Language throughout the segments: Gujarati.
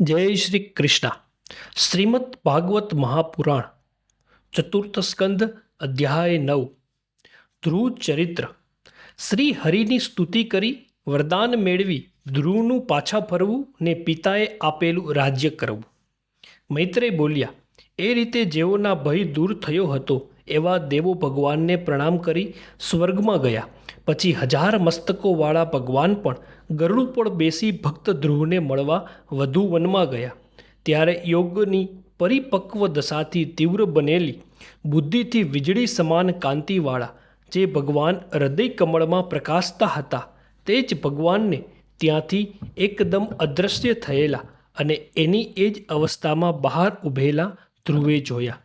જય શ્રી કૃષ્ણ. શ્રીમદ ભાગવત મહાપુરાણ, ચતુર્થ સ્કંદ, અધ્યાય નવ. ધ્રુવ ચરિત્ર શ્રી હરિની સ્તુતિ કરી વરદાન મેળવી ધ્રુવનું પાછા ફરવું ને પિતાએ આપેલું રાજ્ય કરવું. મૈત્રે બોલ્યા, એ રીતે જેઓના ભય દૂર થયો હતો, એવા દેવો ભગવાનને પ્રણામ કરી સ્વર્ગમાં ગયા. પછી હજાર મસ્તકોવાળા ભગવાન પણ ગરુડ પર બેસી ભક્ત ધ્રુવને મળવા વધુ વનમાં ગયા. ત્યારે યોગની પરિપક્વ દશાથી તીવ્ર બનેલી બુદ્ધિથી વીજળી સમાન કાંતિવાળા જે ભગવાન હૃદય કમળમાં પ્રકાશતા હતા તે જ ભગવાનને ત્યાંથી એકદમ અદૃશ્ય થયેલા અને એની એ જ અવસ્થામાં બહાર ઊભેલા ધ્રુવે જોયા.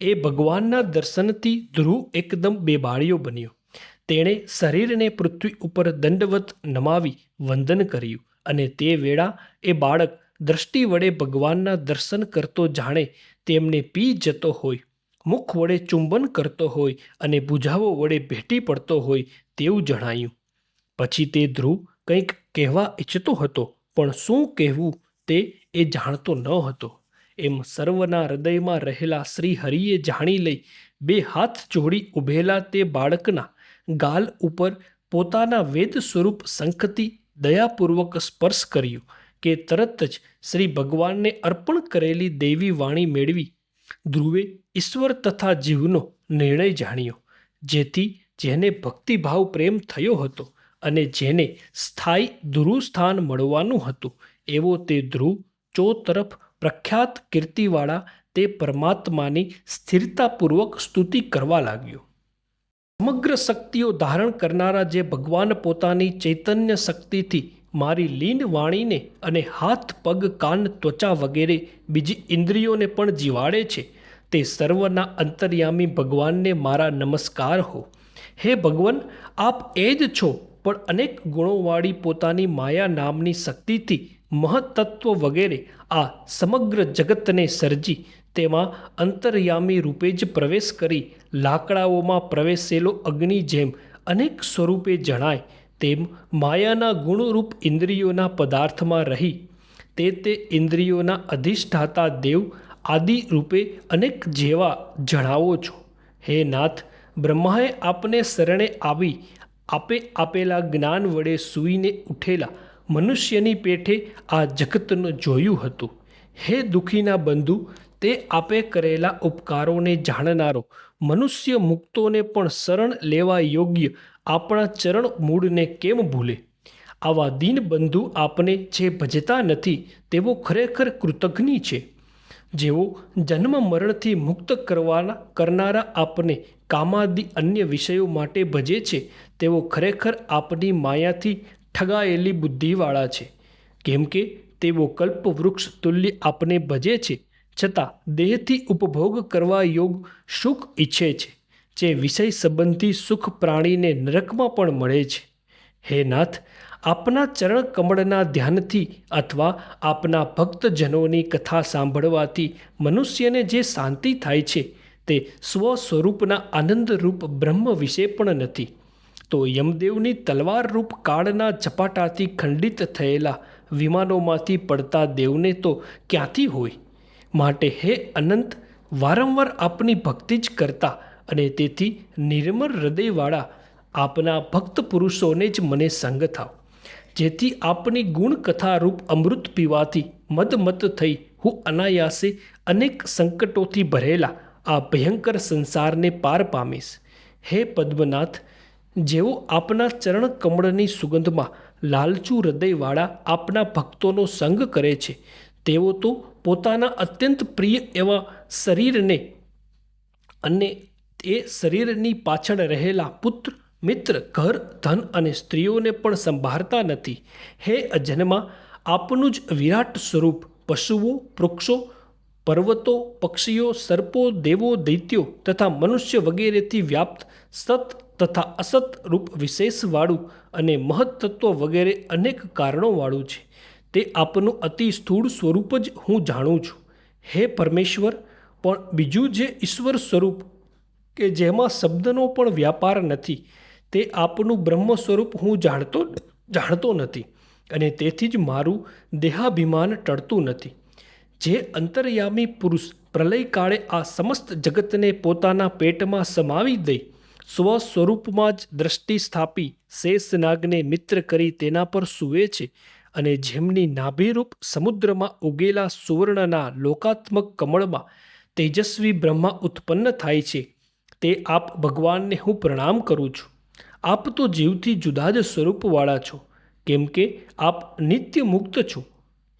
એ ભગવાનના દર્શનથી ધ્રુવ એકદમ બેભાળિયો બન્યો. તેણે શરીરને પૃથ્વી ઉપર દંડવત નમાવી વંદન કર્યું અને તે વેળા એ બાળક દ્રષ્ટિ વડે ભગવાનના દર્શન કરતો જાણે તેમને પી જતો હોય, મુખ વડે ચુંબન કરતો હોય અને બુઝાવો વડે ભેટી પડતો હોય તેવું જણાયું. પછી તે ધ્રુવ કંઈક કહેવા ઈચ્છતો હતો, પણ શું કહેવું તે એ જાણતો ન હતો. એમ સર્વના હૃદયમાં રહેલા શ્રી હરિએ જાણી લઈ બે હાથ જોડી ઊભેલા તે બાળકના ગાલ ઉપર પોતાના વેદ સ્વરૂપ શંખથી દયાપૂર્વક સ્પર્શ કર્યો કે તરત જ શ્રી ભગવાનને અર્પણ કરેલી દૈવી વાણી મેળવી. ધ્રુવે ઈશ્વર તથા જીવનો નિર્ણય જાણ્યો, જેથી જેને ભક્તિભાવ પ્રેમ થયો હતો અને જેને સ્થાયી ધ્રુવસ્થાન મળવાનું હતું, એવો તે ધ્રુવ ચો તરફ પ્રખ્યાત કીર્તિવાળા તે પરમાત્માની સ્થિરતાપૂર્વક સ્તુતિ કરવા લાગ્યો. સમગ્ર શક્તિઓ ધારણ કરનારા જે ભગવાન પોતાની ચૈતન્ય શક્તિથી મારી લીન વાણીને અને હાથ, પગ, કાન, ત્વચા વગેરે બીજી ઇન્દ્રિયોને પણ જીવાડે છે, તે સર્વના અંતર્યામી ભગવાનને મારા નમસ્કાર હો. હે ભગવાન, આપ એ જ છો, પણ અનેક ગુણોવાળી પોતાની માયા નામની શક્તિથી મહત્તત્વ વગેરે આ સમગ્ર જગતને સર્જી તેમાં અંતર્યામી રૂપે જ પ્રવેશ કરી લાકડાઓમાં પ્રવેશેલો અગ્નિ જેમ અનેક સ્વરૂપે જણાય, તેમ માયાના ગુણરૂપ ઇન્દ્રિયોના પદાર્થમાં રહી. તે તે ઇન્દ્રિયોના અધિષ્ઠાતા દેવ આદિ રૂપે અનેક જેવા જણાવો છો. હે નાથ, બ્રહ્માએ આપને શરણે આવી, આપે આપેલા જ્ઞાન વડે સૂઈને ઉઠેલા મનુષ્યની પેઠે આ જગતનું જોયું હતું. હે દુઃખીના બંધુ તે આપે કરેલા ઉપકારોને જાણનારો, મનુષ્ય મુક્તોને પણ શરણ લેવા યોગ્ય આપણા ચરણ મૂળને કેમ ભૂલે? આવા દીનબંધુ આપને જે ભજતા નથી તેવો ખરેખર કૃતજ્ઞ છે. જેઓ જન્મ મરણથી મુક્ત કરવાના, કરનારા આપને કામાદિ અન્ય વિષયો માટે ભજે છે, તેઓ ખરેખર આપની માયાથી ઠગાયેલી બુદ્ધિવાળા છે. કેમ કે તેઓ કલ્પવૃક્ષ તુલ્ય આપને ભજે છે છતાં દેહથી ઉપભોગ કરવા યોગ સુખ ઈચ્છે છે, જે વિષય સંબંધી સુખ પ્રાણીને નરકમાં પણ મળે છે. હે નાથ, આપના ચરણ કમળના ધ્યાનથી અથવા આપના ભક્તજનોની કથા સાંભળવાથી મનુષ્યને જે શાંતિ થાય છે, તે સ્વ સ્વરૂપના આનંદરૂપ બ્રહ્મ વિશે પણ નથી. તો યમદેવની તલવારરૂપ કાળના ઝપાટાથી ખંડિત થયેલા વિમાનોમાંથી પડતા દેવને તો ક્યાંથી હોય? માટે હે અનંત, વારંવાર આપની ભક્તિ જ કરતા અને તેથી નિર્મળ હૃદયવાળા આપના ભક્ત પુરુષોને જ મને સંગ થાવ. જેથી આપની ગુણ કથારૂપ અમૃત પીવાથી મદમત થઈ હું અનાયાસે અનેક સંકટોથી ભરેલા આ ભયંકર સંસારને પાર પામીશ. હે પદ્મનાથ, જેઓ આપના ચરણ કમળની સુગંધમાં લાલચુ હૃદયવાળા આપના ભક્તોનો સંગ કરે છે, તેઓ તો પોતાના અત્યંત પ્રિય એવા શરીરને અને એ શરીરની પાછળ રહેલા પુત્ર, મિત્ર, ઘર, ધન અને સ્ત્રીઓને પણ સંભાળતા નથી. હે અજન્મા, આપનું જ વિરાટ સ્વરૂપ પશુઓ, વૃક્ષો, પર્વતો, પક્ષીઓ, સર્પો, દેવો, દૈત્યો તથા મનુષ્ય વગેરેથી વ્યાપ્ત સત તથા અસત રૂપ વિશેષવાળું અને મહત્તત્વ વગેરે અનેક કારણોવાળું છે. તે આપનું અતિ સ્થૂળ સ્વરૂપ જ હું જાણું છું. હે પરમેશ્વર, પણ બીજું જે ઈશ્વર સ્વરૂપ કે જેમાં શબ્દનો પણ વ્યાપાર નથી, તે આપનું બ્રહ્મ સ્વરૂપ હું જાણતો જાણતો નથી અને તેથી જ મારું દેહાભિમાન ટળતું નથી. જે અંતર્યામી પુરુષ પ્રલયકાળે આ સમસ્ત જગતને પોતાના પેટમાં સમાવી દઈ સ્વ સ્વરૂપમાં જ દ્રષ્ટિ સ્થાપી, શેષનાગને મિત્ર કરી તેના પર સૂવે છે અને જેમની નાભિરૂપ સમુદ્રમાં ઉગેલા સુવર્ણના લોકાત્મક કમળમાં તેજસ્વી બ્રહ્મા ઉત્પન્ન થાય છે, તે આપ ભગવાનને હું પ્રણામ કરું છું. આપ તો જીવથી જુદા જ સ્વરૂપવાળા છો, કેમ કે આપ નિત્ય મુક્ત છો.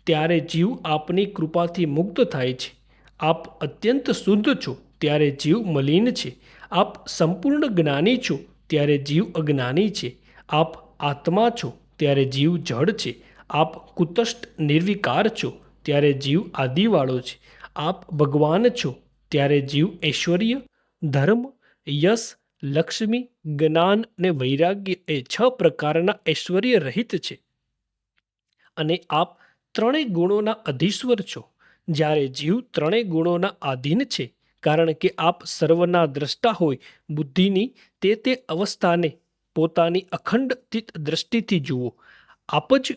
ત્યારે જીવ આપની કૃપાથી મુક્ત થાય છે. આપ અત્યંત શુદ્ધ છો, ત્યારે જીવ મલિન છે. આપ સંપૂર્ણ જ્ઞાની છો, ત્યારે જીવ અજ્ઞાની છે. આપ આત્મા છો, ત્યારે જીવ જડ છે. આપ કુતષ્ટ નિર્વિકાર છો, ત્યારે જીવ આદિવાળો છે. આપ ભગવાન છો, ત્યારે જીવ ઐશ્વર્ય, ધર્મ, યશ, લક્ષ્મી, જ્ઞાન ને વૈરાગ્ય એ છ પ્રકારના ઐશ્વર્ય રહિત છે. અને આપ ત્રણેય ગુણોના અધીશ્વર છો. જ્યારે જીવ ત્રણેય ગુણોના આધીન છે, કારણ કે આપ સર્વના દ્રષ્ટા હોય, બુદ્ધિની તે તે અવસ્થાને પોતાની અખંડ દ્રષ્ટિથી જુઓ. આપ જ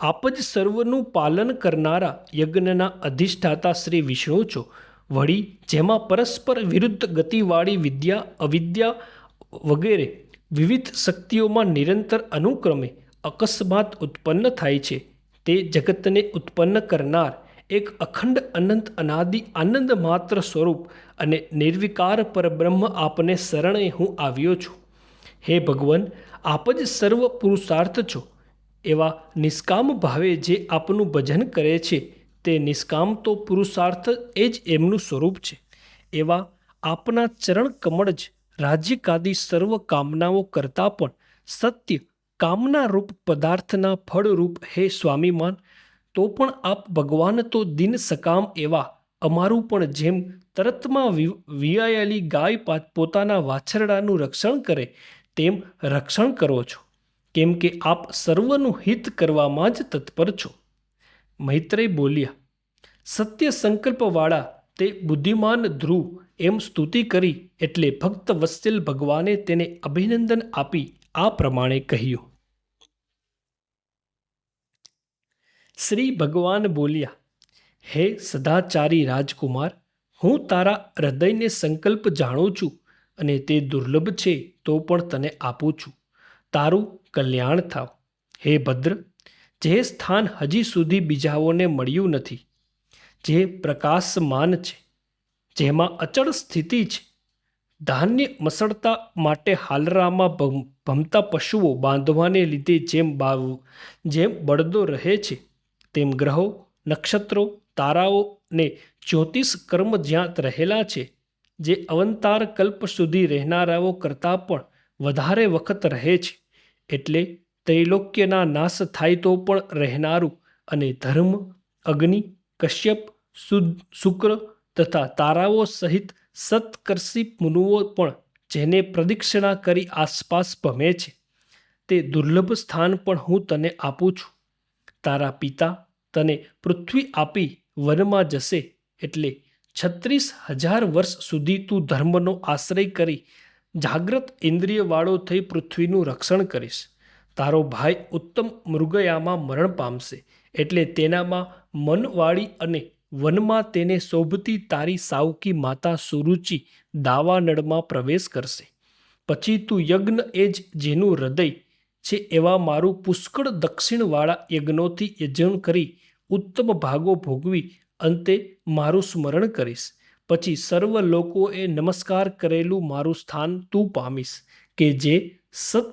આપ જ સર્વનું પાલન કરનારા યજ્ઞના અધિષ્ઠાતા શ્રી વિષ્ણુ છો. વળી જેમાં પરસ્પર વિરુદ્ધ ગતિવાળી વિદ્યા, અવિદ્યા વગેરે વિવિધ શક્તિઓમાં નિરંતર અનુક્રમે અકસ્માત ઉત્પન્ન થાય છે. તે જગતને ઉત્પન્ન કરનાર એક અખંડ અનંત અનાદિ આનંદ માત્ર સ્વરૂપ અને નિર્વિકાર પરબ્રહ્મ આપને શરણે હું આવ્યો છું. હે ભગવાન, આપ જ સર્વ પુરુષાર્થ છો. એવા નિષ્કામ ભાવે જે આપનું ભજન કરે છે, તે નિષ્કામ તો પુરુષાર્થ એ જ એમનું સ્વરૂપ છે. એવા આપના ચરણ કમળ જ રાજ્યકાદી સર્વ કામનાઓ કરતાં પણ સત્ય કામના રૂપ પદાર્થના ફળરૂપ હે સ્વામીમાન, તો પણ આપ ભગવાન તો દિન સકામ એવા અમારું પણ જેમ તરતમાં વિયાયેલી ગાય પોતાના વાછરડાનું રક્ષણ કરે, તેમ રક્ષણ કરો છો. કેમ કે આપ સર્વનું હિત કરવામાં જ તત્પર છો. મૈત્રેય બોલ્યા, સત્ય સંકલ્પવાળા તે બુદ્ધિમાન ધ્રુવ એમ સ્તુતિ કરી એટલે ભક્ત વત્સલ ભગવાને તેને અભિનંદન આપી આ પ્રમાણે કહ્યું. શ્રી ભગવાન બોલ્યા, હે સદાચારી રાજકુમાર, હું તારા હૃદયને સંકલ્પ જાણું છું અને તે દુર્લભ છે તો પણ તને આપું છું. તારું કલ્યાણ થાવ. હે ભદ્ર, જે સ્થાન હજી સુધી બીજાઓને મળ્યું નથી, જે પ્રકાશમાન છે, જેમાં અચળ સ્થિતિ છે, ધાન્ય મસળતા માટે હાલરામાં ભમતા પશુઓ બાંધવાને લીધે જેમ બાવું, જેમ બળદો રહે છે, તેમ ગ્રહો, નક્ષત્રો, તારાઓ ને જ્યોતિષ કર્મ જ્યાં રહેલા છે, જે અવંતાર કલ્પ સુધી રહેનારાઓ કરતાં પણ વધારે વખત રહે છે. એટલે ત્રૈલોક્યના નાશ થાય તો પણ રહેનારું અને ધર્મ, અગ્નિ, કશ્યપ શુક્ર તથા તારાઓ સહિત સત્કર્ષી મુનુઓ પણ જેને પ્રદક્ષિણા કરી આસપાસ ભમે છે. તે દુર્લભ સ્થાન પણ હું તને આપું છું. તારા પિતા તને પૃથ્વી આપી વનમાં જશે એટલે છત્રીસ હજાર વર્ષ સુધી તું ધર્મનો આશ્રય કરી જાગ્રત ઇન્દ્રિયવાળો થઈ પૃથ્વીનું રક્ષણ કરીશ. તારો ભાઈ ઉત્તમ મૃગયામાં મરણ પામશે, એટલે તેનામાં મનવાળી અને વનમાં તેને શોભતી તારી સાવકી માતા સુરુચિ દાવાનળમાં પ્રવેશ કરશે. પછી તું યજ્ઞ એ જ જેનું હૃદય છે એવા મારું પુષ્કળ દક્ષિણવાળા યજ્ઞોથી યજન કરી ઉત્તમ ભાગો ભોગવી અંતે મારું સ્મરણ કરીશ. પછી સર્વ લોકોએ નમસ્કાર કરેલું મારું સ્થાન તું પામીશ, કે જે સત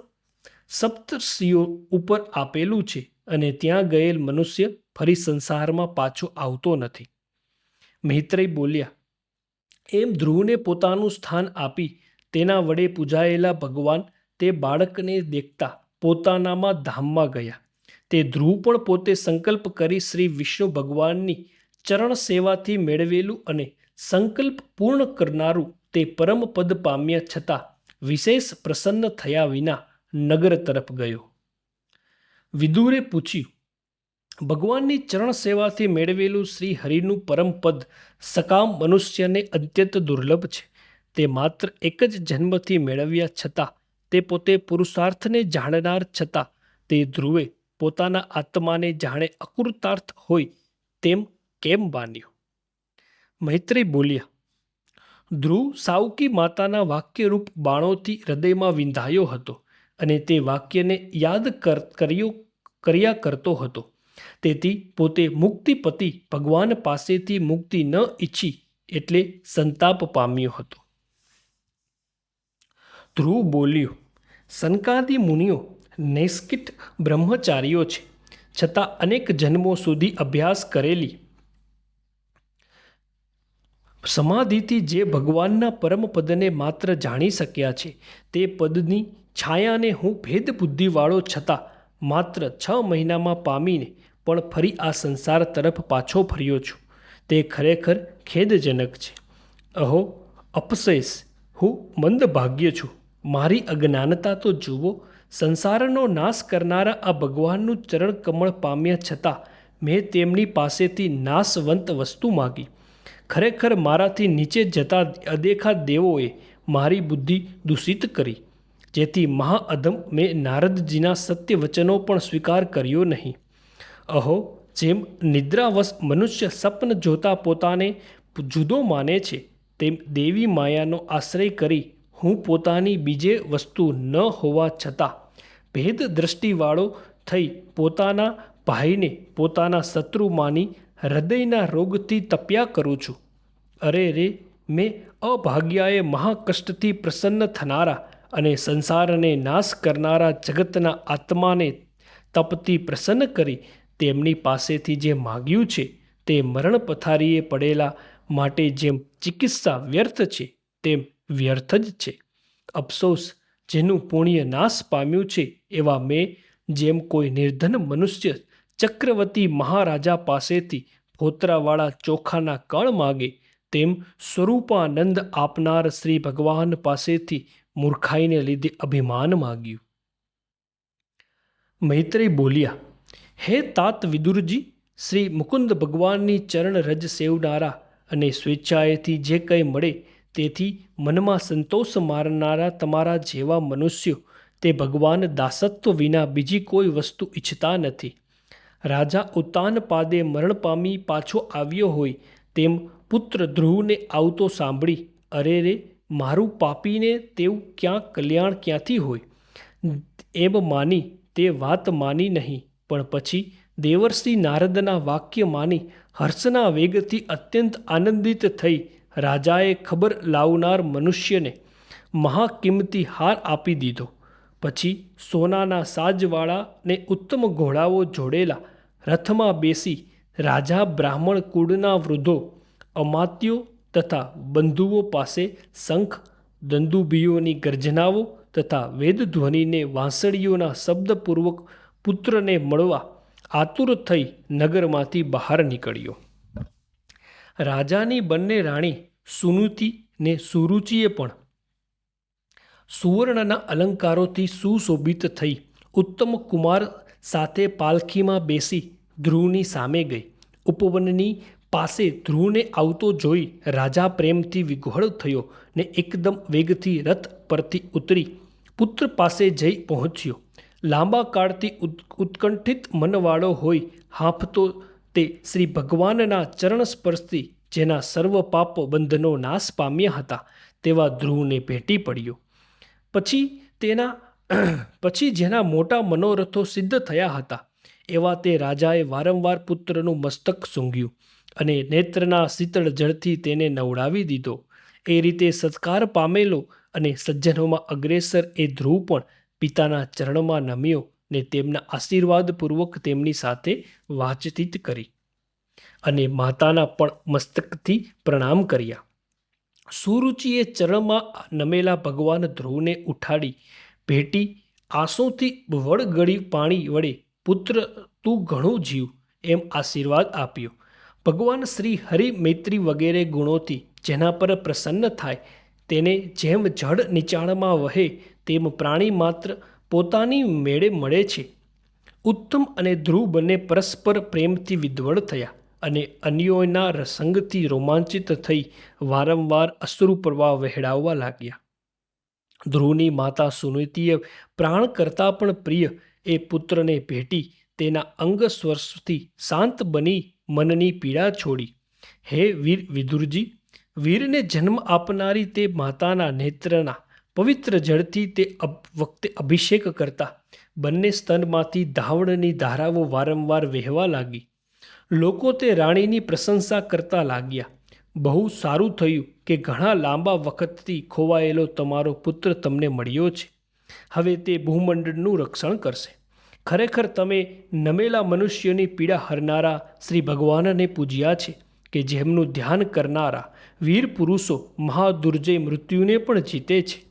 સપ્તર્ષિઓ ઉપર આપેલું છે અને ત્યાં ગયેલ મનુષ્ય ફરી સંસારમાં પાછો આવતો નથી. મૈત્રેય બોલ્યા, એમ ધ્રુવને પોતાનું સ્થાન આપી તેના વડે પૂજાયેલા ભગવાન તે બાળકને દેખતા પોતાનામાં ધામમાં ગયા. તે ધ્રુવ પણ પોતે સંકલ્પ કરી શ્રી વિષ્ણુ ભગવાનની ચરણ સેવાથી મેળવેલું અને સંકલ્પ પૂર્ણ કરનારું તે પરમ પદ પામ્યા છતાં વિશેષ પ્રસન્ન થયા વિના નગર તરફ ગયો. વિદુરે પૂછ્યું, ભગવાનની ચરણ સેવાથી મેળવેલું શ્રી હરિનું પરમ પદ સકામ મનુષ્યને અત્યંત દુર્લભ છે. તે માત્ર એક જ જન્મથી મેળવ્યા છતાં તે પોતે પુરુષાર્થને જાણનાર છતાં તે ધ્રુવે પોતાના આત્માને જાણે અકૃતાર્થ હોય તેમ કેમ માન્યો? મૈત્રી બોલ્યા, ધ્રુવ સાવકી માતાના વાક્યરૂપ બાણોથી હૃદયમાં વિંધાયો હતો અને તે વાક્યને યાદ કર, કર્યો, કર્યા કરતો હતો. તેથી પોતે મુક્તિપતિ ભગવાન પાસેથી મુક્તિ ન ઈચ્છી એટલે સંતાપ પામ્યો હતો. ધ્રુવ બોલ્યો સનકાદી મુનિઓ નૈષ્કિત બ્રહ્મચારીઓ છે. છતાં અનેક જન્મો સુધી અભ્યાસ કરેલી સમાધિથી જે ભગવાનના પરમ પદને માત્ર જાણી શક્યા છે, તે પદની છાયાને હું ભેદ બુદ્ધિવાળો છતાં માત્ર છ મહિનામાં પામીને પણ ફરી આ સંસાર તરફ પાછો ફર્યો છું. તે ખરેખર ખેદજનક છે. અહો, અપશેષ! હું મંદભાગ્ય છું. મારી અજ્ઞાનતા તો જુઓ, સંસારનો નાશ કરનારા આ ભગવાનનું ચરણ કમળ પામ્યા છતાં મેં તેમની પાસેથી નાશવંત વસ્તુ માગી. ખરેખર મારાથી નીચે જતા અદેખા દેવોએ મારી બુદ્ધિ દૂષિત કરી. જેથી મહાઅધમ મેં નારદજીના સત્ય વચનો પણ સ્વીકાર કર્યો નહીં. અહો, જેમ નિદ્રાવશ મનુષ્ય સપન જોતા પોતાને જુદો માને છે, તેમ દેવી માયાનો આશ્રય કરી હું પોતાની બીજે વસ્તુ ન હોવા છતાં ભેદ દ્રષ્ટિવાળો થઈ પોતાના ભાઈને પોતાના શત્રુ માની હૃદયના રોગથી તપ્યા કરું છું. અરે રે, મેં અભાગ્યાએ મહાકષ્ટથી પ્રસન્ન થનારા અને સંસારને નાશ કરનારા જગતના આત્માને તપથી પ્રસન્ન કરી તેમની પાસેથી જે માગ્યું છે તે મરણ પથારીએ પડેલા માટે જેમ ચિકિત્સા વ્યર્થ છે, તેમ વ્યર્થ જ છે. અફસોસ, જેનું પુણ્ય નાશ પામ્યું છે એવા મેં, જેમ કોઈ નિર્ધન મનુષ્ય ચક્રવર્તી મહારાજા પાસેથી ફોતરાવાળા ચોખાના કણ માગે, તેમ સ્વરૂપાનંદ આપનાર શ્રી ભગવાન પાસેથી મૂર્ખાઈને લીધે અભિમાન માગ્યું. મૈત્રી બોલ્યા, હે તાત વિદુરજી, શ્રી મુકુંદ ભગવાનની ચરણ રજ સેવનારા અને સ્વેચ્છાએથી જે કંઈ મળે તેથી મનમાં સંતોષ મારનારા તમારા જેવા મનુષ્યો તે ભગવાન દાસત્વ વિના બીજી કોઈ વસ્તુ ઈચ્છતા નથી. રાજા ઉતાનપાદે મરણ પામી પાછો આવ્યો હોય તેમ પુત્ર ધ્રુવને આવતો સાંભળી, અરે રે, મારું પાપીને તેવું ક્યાં કલ્યાણ ક્યાંથી હોય? એમ માની, તે વાત માની નહીં, પણ પછી દેવર્ષિ નારદના વાક્ય માની હર્ષના વેગથી અત્યંત આનંદિત થઈ રાજાએ ખબર લાવનાર મનુષ્યને મહાકિંમતી હાર આપી દીધો. પછી સોનાના સાજવાળાને ઉત્તમ ઘોડાઓ જોડેલા રથમાં બેસી રાજા બ્રાહ્મણ કુળના વૃદ્ધો અમાત્યો તથા બંધુઓ પાસે શંખ દંદુબીઓની ગર્જનાઓ તથા વેદધ્વનિને વાંસળીઓના શબ્દપૂર્વક પુત્રને મળવા આતુર થઈ નગરમાંથી બહાર નીકળ્યો. રાજાની બંને રાણી સુનુતિ ને સુરુચિએ પણ સુવર્ણના અલંકારોથી સુશોભિત થઈ ઉત્તમ કુમાર સાથે પાલખીમાં બેસી ધ્રુવની સામે ગઈ. ઉપવનની પાસે ધ્રુવને આવતો જોઈ રાજા પ્રેમથી વિઘોળ થયો ને એકદમ વેગથી રથ પરથી ઉતરી પુત્ર પાસે જઈ પહોંચ્યો. લાંબા કાળથી ઉત્કંઠિત મનવાળો હોય હાંફતો તે શ્રી ભગવાનના ચરણ સ્પર્શથી જેના સર્વ પાપ બંધનો નાશ પામ્યા હતા તેવા ધ્રુવને ભેટી પડ્યો. પછી તેના પછી જેના મોટા મનોરથો સિદ્ધ થયા હતા, એવા તે રાજાએ વારંવાર પુત્રનું મસ્તક સૂંઘ્યું અને નેત્રના શીતળ જળથી તેને નવડાવી દીધો. એ રીતે સત્કાર પામેલો અને સજ્જનોમાં અગ્રેસર એ ધ્રુવ પણ પિતાના ચરણમાં નમ્યો ને તેમના આશીર્વાદપૂર્વક તેમની સાથે વાતચીત કરી અને માતાના પણ મસ્તકથી પ્રણામ કર્યા. સુરુચિએ ચરણમાં નમેલા ભગવાન ધ્રુવને ઉઠાડી ભેટી આંસુથી વડગળી પાણી વડે, પુત્ર, તું ઘણું જીવ. એમ આશીર્વાદ આપ્યો. ભગવાન શ્રી હરિ મૈત્રી વગેરે ગુણોથી જેના પર પ્રસન્ન થાય, તેને જેમ જળ નીચાણમાં વહે, તેમ પ્રાણી માત્ર પોતાની મેળે મળે છે. ઉત્તમ અને ધ્રુવ બંને પરસ્પર પ્રેમથી વિધ્વળ થયા અને અન્યોના રસંગથી રોમાંચિત થઈ વારંવાર અશ્રુ પ્રવાહ વહેડાવવા લાગ્યા. ધ્રુવની માતા સુનીતિએ પ્રાણ કરતાં પણ પ્રિય એ પુત્રને ભેટી તેના અંગ સ્વર્શથી શાંત બની મનની પીડા છોડી. હે વીર વિદુરજી, વીરને જન્મ આપનારી તે માતાના નેત્રના પવિત્ર જળથી તે વખતે અભિષેક કરતા. બંને સ્તનમાંથી ધાવણની ધારાઓ વારંવાર વહેવા લાગી. લોકો તે રાણીની પ્રશંસા કરતા લાગ્યા. બહુ સારું થયું કે ઘણા લાંબા વખતથી ખોવાયેલો તમારો પુત્ર તમને મળ્યો છે. હવે તે ભૂમંડળનું રક્ષણ કરશે. ખરેખર તમે નમેલા મનુષ્યની પીડા હરનારા શ્રી ભગવાનને પૂજ્યા છે કે જેમનું ધ્યાન કરનારા વીર પુરુષો મહાદુર્જય મૃત્યુને પણ જીતે છે.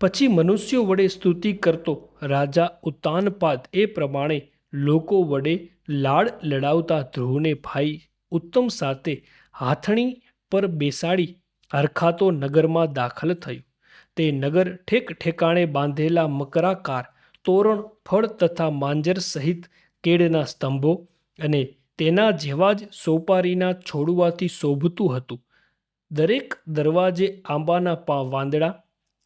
પછી મનુષ્યો વડે સ્તુતિ કરતો રાજા ઉત્તાનપાદ એ પ્રમાણે લોકો વડે લાડ લડાવતા ધ્રુવને ભાઈ ઉત્તમ સાથે હાથણી પર બેસાડી હરખાતો નગરમાં દાખલ થયું. તે નગર ઠેક ઠેકાણે બાંધેલા મકરાકાર, તોરણ, ફળ તથા માંજર સહિત કેળના સ્તંભો અને તેના જેવા જ સોપારીના છોડવાથી શોભતું હતું. દરેક દરવાજે આંબાના પા વાંદડા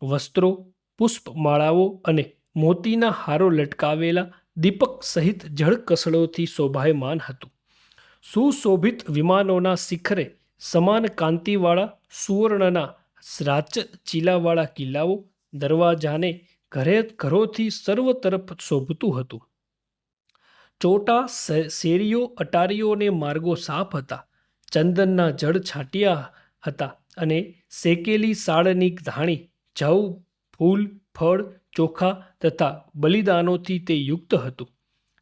વસ્ત્રો, પુષ્પમાળાઓ અને મોતીના હારો લટકાવેલા દીપક સહિત જળકસળોથી શોભાયમાન હતું. સુશોભિત વિમાનોના શિખરે સમાન કાંતિવાળા સુવર્ણના રાચ ચીલાવાળા કિલ્લાઓ દરવાજાને ઘરે ઘરોથી સર્વ તરફ શોભતું હતું. ચોટા શેરીઓ અટારીઓને માર્ગો સાફ હતા. ચંદનના જળ છાંટ્યા હતા અને શેકેલી સાળની ધાણી, જવ, ફૂલ, ફળ, ચોખા તથા બલિદાનોથી તે યુક્ત હતું.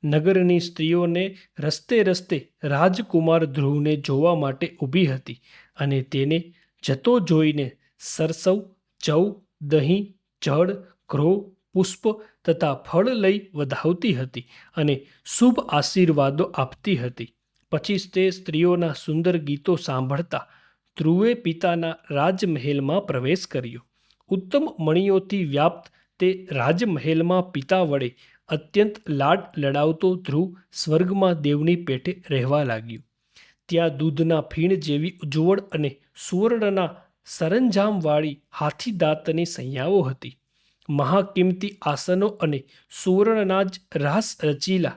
નગરની સ્ત્રીઓને રસ્તે રસ્તે રાજકુમાર ધ્રુવને જોવા માટે ઊભી હતી અને તેને જતો જોઈને સરસવ જવ દહીં, જળ, ઘ્રો, પુષ્પ તથા ફળ લઈ વધાવતી હતી અને શુભ આશીર્વાદો આપતી હતી. પછી તે સ્ત્રીઓના સુંદર ગીતો સાંભળતા ધ્રુવે પિતાના રાજમહેલમાં પ્રવેશ કર્યો. ઉત્તમ મણીઓથી વ્યાપ્ત તે રાજમહેલમાં પિતા વડે અત્યંત લાડ લડાવતો ધ્રુવ સ્વર્ગમાં દેવની પેટે રહેવા લાગ્યું. ત્યાં દૂધના ફીણ જેવી ઉજ્જવળ અને સુવર્ણના સરંજામવાળી હાથી દાંતની સૈયાઓ હતી. મહાકિંમતી આસનો અને સુવર્ણના જ રાસ રચીલા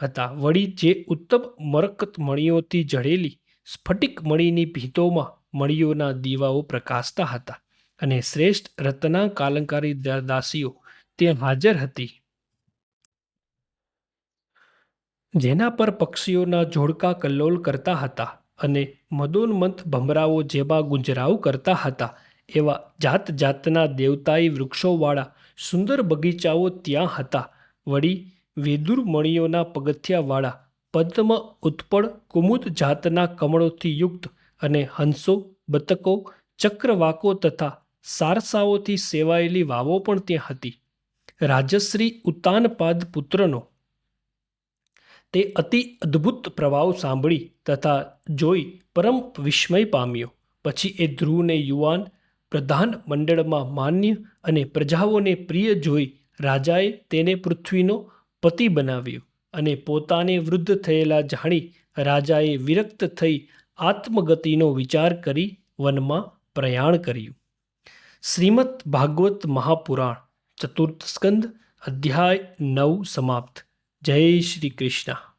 હતા. વળી જે ઉત્તમ મરકત મણીઓથી જડેલી સ્ફટિક મણીની ભીંતોમાં મણીઓના દીવાઓ પ્રકાશતા હતા અને શ્રેષ્ઠ રત્ના કાલંકારી દાસીઓ ત્યાં હાજર હતી. જેના પર પક્ષીઓના જોડકા કલ્લોલ કરતા હતા અને મદોન્મંથ ભમરાઓ જેવા ગુંજરાવ કરતા હતા, એવા જાત જાતના દેવતાઈ વૃક્ષોવાળા સુંદર બગીચાઓ ત્યાં હતા. વળી વેદુરમણીઓના પગથિયાવાળા પદ્મ ઉત્પળ કુમુદ જાતના કમળોથી યુક્ત અને હંસો, બતકો, ચક્રવાકો તથા સારસાઓથી સેવાયેલી વાવો પણ ત્યાં હતી. રાજશ્રી ઉતાનપાદ પુત્રનો તે અતિ અદ્ભુત પ્રભાવ સાંભળી તથા જોઈ પરમ વિસ્મય પામ્યો. પછી એ ધ્રુવને યુવાન પ્રધાન મંડળમાં માન્ય અને પ્રજાઓને પ્રિય જોઈ રાજાએ તેને પૃથ્વીનો પતિ બનાવ્યો અને પોતાને વૃદ્ધ થયેલા જાણી રાજાએ વિરક્ત થઈ આત્મગતિનો વિચાર કરી વનમાં પ્રયાણ કર્યું. શ્રીમદ ભાગવત મહાપુરાણ ચતુર્થ સ્કંદ અધ્યાય નવ સમાપ્ત. જય શ્રી કૃષ્ણ.